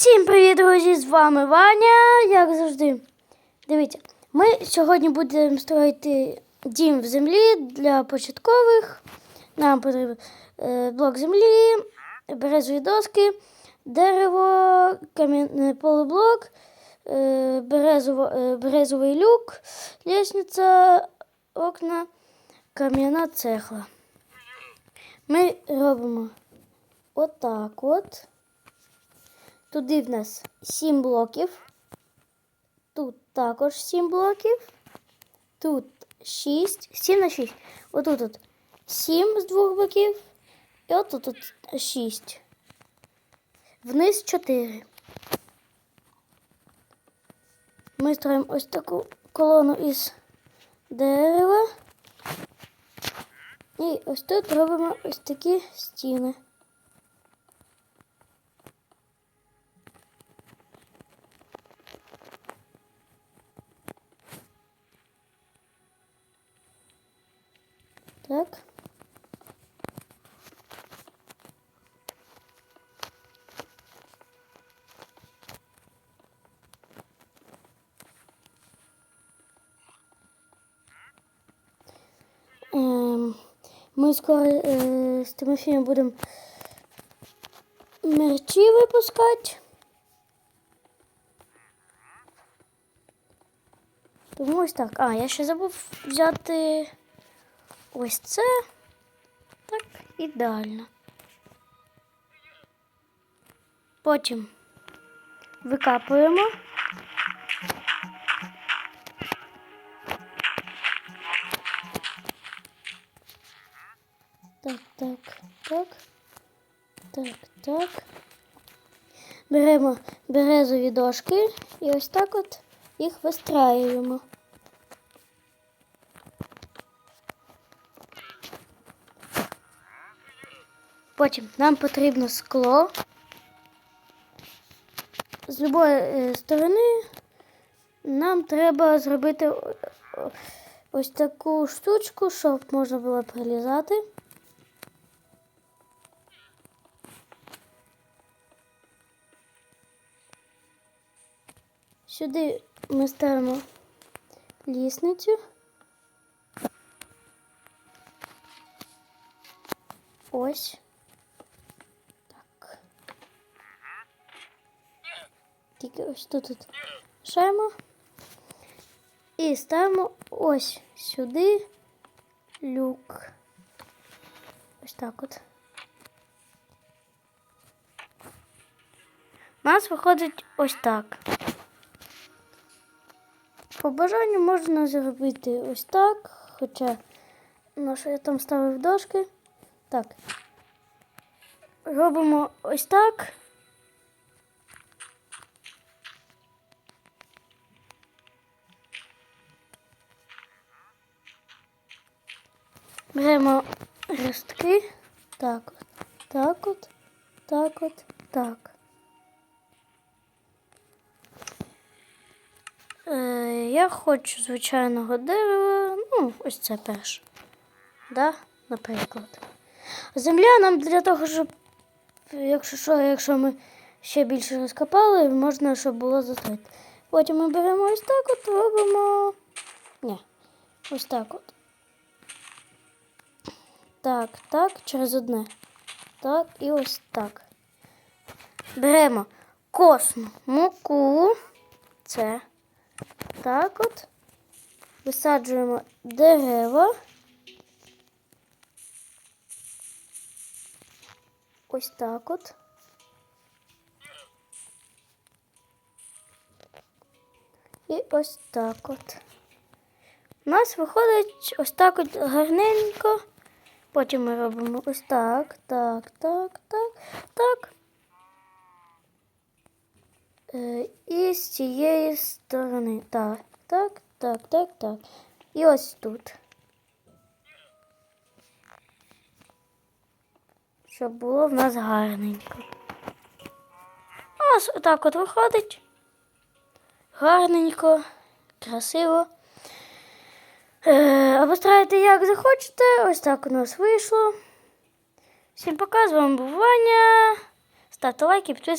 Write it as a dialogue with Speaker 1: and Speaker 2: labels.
Speaker 1: Всім привіт, друзі! З вами Ваня. Як завжди. Дивіться, ми сьогодні будемо строїти дім в землі для початкових. Нам потрібен е, блок землі, березові доски, дерево, кам'яний полублок, е, березово, е, березовий люк, лісниця, окна, кам'яна цехла. Ми робимо отак от. Туди в нас 7 блоків. Тут також 7 блоків. Тут 6. 7 на 6. Отут тут 7 з двох боків. І отут тут 6. Вниз 4. Ми строїмо ось таку колону із дерева. І ось тут робимо ось такі стіни. Так. Ем, Ми скоро е, з Тимофієм будемо мерчі випускати. Тому так. А, я ще забув взяти ось це. Так, ідеально. Потім викапуємо. Так, так, так. Так, так. Беремо березові дошки і ось так от їх вистраюємо. Потім нам потрібно скло. З любої е, сторони нам треба зробити ось таку штучку, щоб можна було прилізати. Сюди ми ставимо лісницю. Ось. Тільки ось тут от шаємо. І ставимо ось сюди люк. Ось так от. У нас виходить ось так. По бажанню можна зробити ось так, хоча ну, що я там ставив дошки. Так. Робимо ось так. Беремо ростки. Так от, так от, так от, так. Е, я хочу звичайного дерева. Ну, ось це перше. Да? Наприклад. Земля нам для того, щоб, якщо що, якщо ми ще більше розкопали, можна, щоб було застроїти. Потім ми беремо ось так от, робимо. Ні, ось так от. Так, так, через одне. Так, і ось так. Беремо косму муку. Це. Так от. Висаджуємо дерева. Ось так от. І ось так от. У нас виходить ось так от гарненько. Потім ми робимо ось так, так, так, так, так. Е, і з цієї сторони. Так, так, так, так, так. І ось тут. Щоб було в нас гарненько. Ось отак от виходить. Гарненько, красиво. Е, обострайте як захочете. Ось так у нас вийшло. Всім пока, з вами був. Ставте лайки, підписуйтесь.